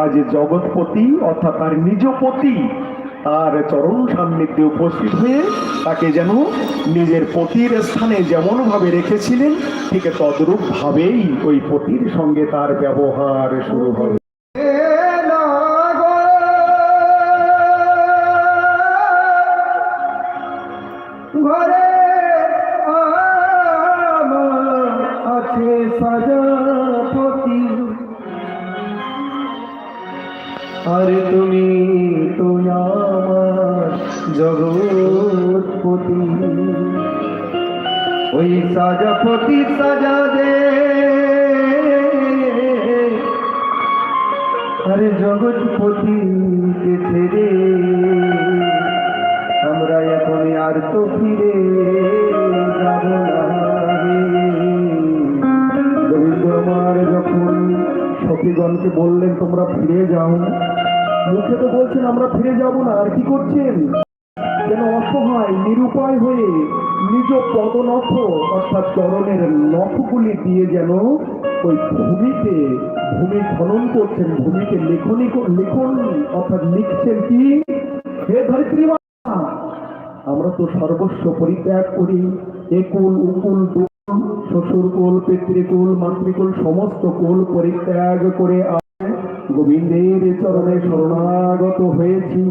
আজ জগৎপতি অর্থাৎ তার নিজপতি তার চরণ সান্নিধ্যে উপস্থিত হয়ে তাকে যেন নিজের পতির স্থানে যেমন ভাবে রেখেছিলেন, ঠিক তদ্রূপ ভাবেই ওই পতির সঙ্গে তার ব্যবহার শুরু হবে আরে তুমি তো আমার জগৎপতি ওই সাজা সাজাপতি সাজা দে। আরে জগৎপতিকে ছেড়ে আমরা এখন আর তো ফিরে যাব রবীন্দ্র আমার যখন সখীগণকে বললেন, তোমরা ফিরে যাও। মুখে তো বলছেন আমরা ফিরে যাব না আর কি করছেন? যেন অসহায় নিরুপায় হয়ে নিজ পদনখ অর্থাৎ চরণের নখগুলি দিয়ে যেন ওই ভূমিতে ভূমি খনন করছেন ভূমিতে লেখনি লিখন অর্থাৎ লিখছেন কি? হে ধরিত্রী মা, আমরা তো সর্বস্ব পরিত্যাগ করি। একুল উকুল শ্বশুর কুল পিতৃকুল মাতৃকুল সমস্ত কুল পরিত্যাগ করে গোবিন্দের চরণে শরণাগত হয়েছি।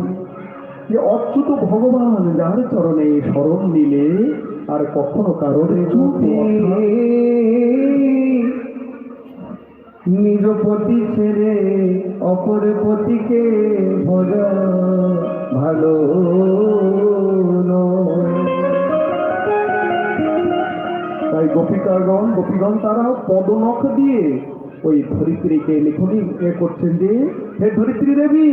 যে অচ্যুত ভগবান যার চরণে শরণ নিলে, আর কখনো কারোর নিজ পতি ছেড়ে অপর পতিকে ভজা ভালো তাই গোপিকাগণ, গোপীগণ তারা পদনখ দিয়ে ওই ধরিত্রীকে লেখনি এ করছেন যে, হে ধরিত্রী দেবী,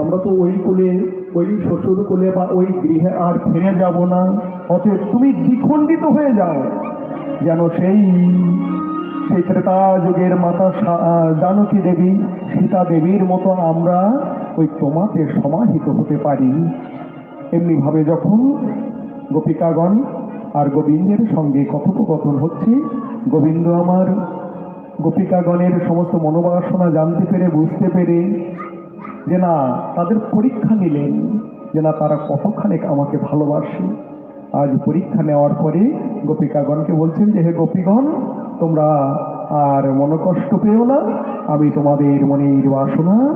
আমরা তো ওই কোলে, ওই শ্বশুর কোলে বা ওই গৃহে আর ফিরে যাব না। অতএব তুমি দ্বিখণ্ডিত হয়ে যাও, যেন সেই সেই ত্রেতা যুগের মাতা জানকী দেবী, সীতা দেবীর মতো আমরা ওই তোমাতে সমাহিত হতে পারি। এমনি ভাবে যখন গোপিকাগণ আর গোবিন্দের সঙ্গে কথোপকথন হচ্ছে, গোবিন্দ আমার গোপিকাগণের সমস্ত মনোবাসনা জানতে পেরে, বুঝতে পেরে যে না, তাদের পরীক্ষা নিলেন, যে না, তারা কতখানি আমাকে ভালোবাসে। আজ পরীক্ষা নেওয়ার পরে গোপিকাগণকে বলছেন যে, হে গোপীগণ, তোমরা আর মনকষ্ট পেও না, আমি তোমাদের মনের বাসনা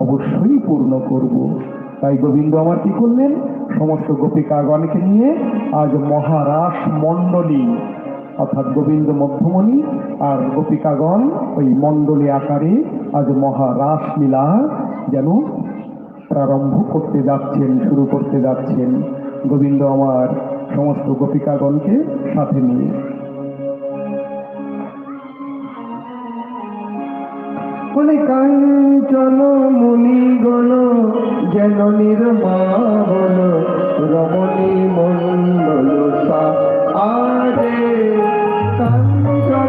অবশ্যই পূর্ণ করব। তাই গোবিন্দ আমার কি করলেন? সমস্ত গোপিকাগণকে নিয়ে আজ মহারাস মণ্ডলী অর্থাৎ গোবিন্দ মধ্যমণি আর গোপিকাগণ ওই মণ্ডলী আকারে আজ মহারাস লীলা যেন প্রারম্ভ করতে যাচ্ছেন, শুরু করতে যাচ্ছেন। গোবিন্দ আমার সমস্ত গোপিকাগণকে সাথে নিয়ে। কাঞ্চন মুনিগণ যেন নির্মাণ রমণী মণ্ডল সা আরে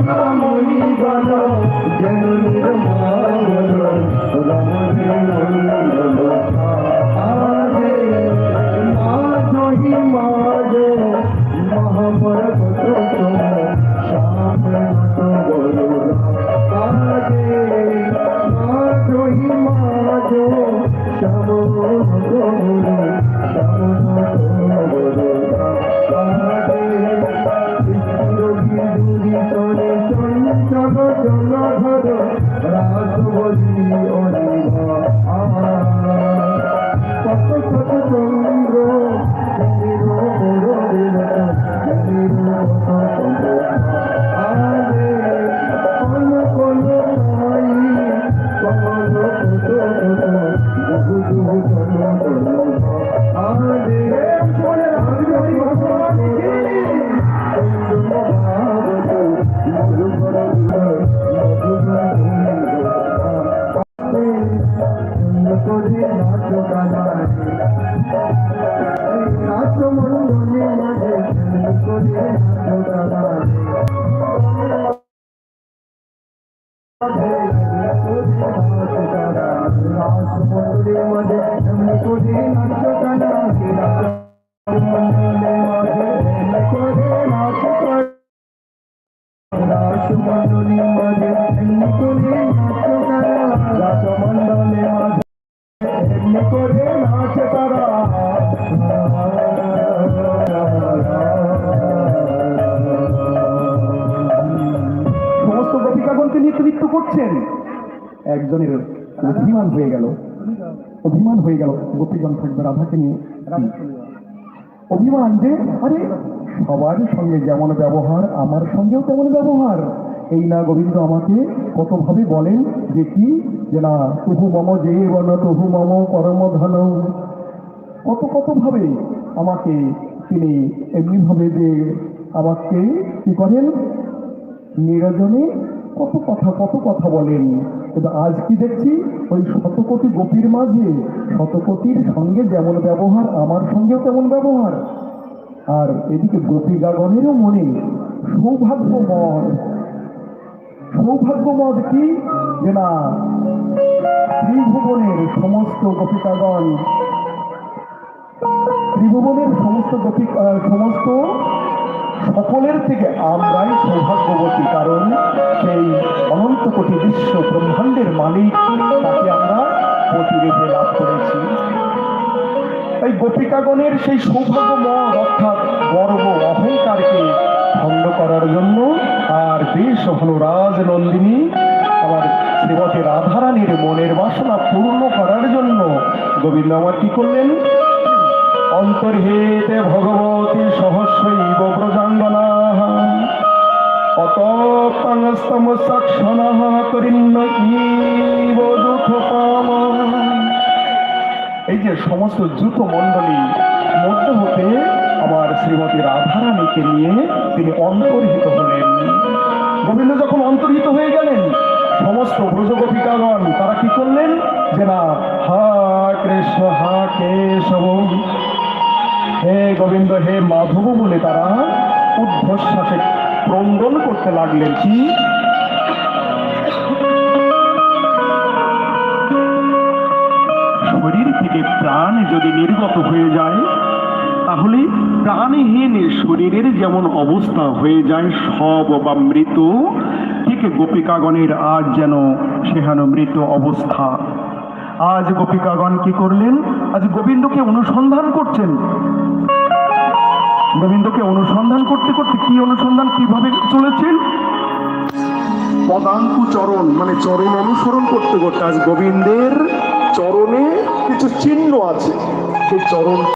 কাঞ্চন মুনিগণ যেন নির্মাণ بہت রাসমণ্ডলী একজনের অভিমান হয়ে গেল। অভিমান হয়ে গেল গোপীগণ থাকবে রাধাকে নিয়ে। অভিমান যে, আরে, সবার সঙ্গে যেমন ব্যবহার, আমার সঙ্গেও তেমন ব্যবহার। এই না গোবিন্দ আমাকে কতভাবে বলেন যে কি? যে না তহু মম যে বন তহু মম পরম ধন কত কত ভাবে আমাকে তিনি এমনিভাবে যে আমাকে কি করেন? নিরজনে কত কথা কত কথা বলেন। কিন্তু আজ কি দেখছি? ওই শতকোটি গোপীর মাঝে, শতকোটির সঙ্গে যেমন ব্যবহার, আমার সঙ্গেও তেমন ব্যবহার। আর এদিকে গোপীগাগণেরও মনে সৌভাগ্যময় সৌভাগ্যমদ কি? যে না, ত্রিভুবনের সমস্ত গোপিকাগণ, ত্রিভুবনের সমস্ত গোপী সমস্ত সকলের থেকে আমরাই সৌভাগ্যবতী, কারণ সেই অনন্ত কোটি বিশ্ব ব্রহ্মাণ্ডের মালিক, তাকে আমরা প্রতিরূপে লাভ করেছি। এই গোপিকাগণের সেই সৌভাগ্যময় অর্থাৎ গর্ব অহংকারকে ভঙ্গ করার জন্য আর বেশ ভালো রাজনন্দিনী, আমার শ্রীমতী রাধারানীর মনের বাসনা পূর্ণ করার জন্য গোবিন্দ আমার কি করলেন? অন্তর্হিতে ভগবতী করিন্ন এই যে সমস্ত জুত মণ্ডলী মধ্য হতে আমার শ্রীমতী রাধারানীকে নিয়ে তিনি অন্তর্হিত হলেন। গোবিন্দ যখন অন্তর্হিত হয়ে গেলেন, সমস্ত ব্রজগোপিকাগণ তারা কি করলেন? যে না, হা কৃষ্ণ, হা কেশব। হে গোবিন্দ, হে মাধব বলে তারা ঊর্ধ্বশ্বাসে ক্রন্দন করতে লাগলেন। কি? শরীর থেকে প্রাণ যদি নির্গত হয়ে যায়, তাহলে প্রাণহীন শরীরের যেমন অবস্থা হয়ে যায়, সব বা মৃত ঠিক গোপিকাগণের আজ যেন সেহানো মৃত অবস্থা। আজ গোপিকাগণ কি করলেন? আজ গোবিন্দকে অনুসন্ধান করছেন। গোবিন্দকে অনুসন্ধান করতে করতে কি অনুসন্ধান, কীভাবে চলেছেন? পদাঙ্কু চরণ মানে চরণ অনুসরণ করতে করতে আজ গোবিন্দের চরণে কিছু চিহ্ন আছে। সেই চরণ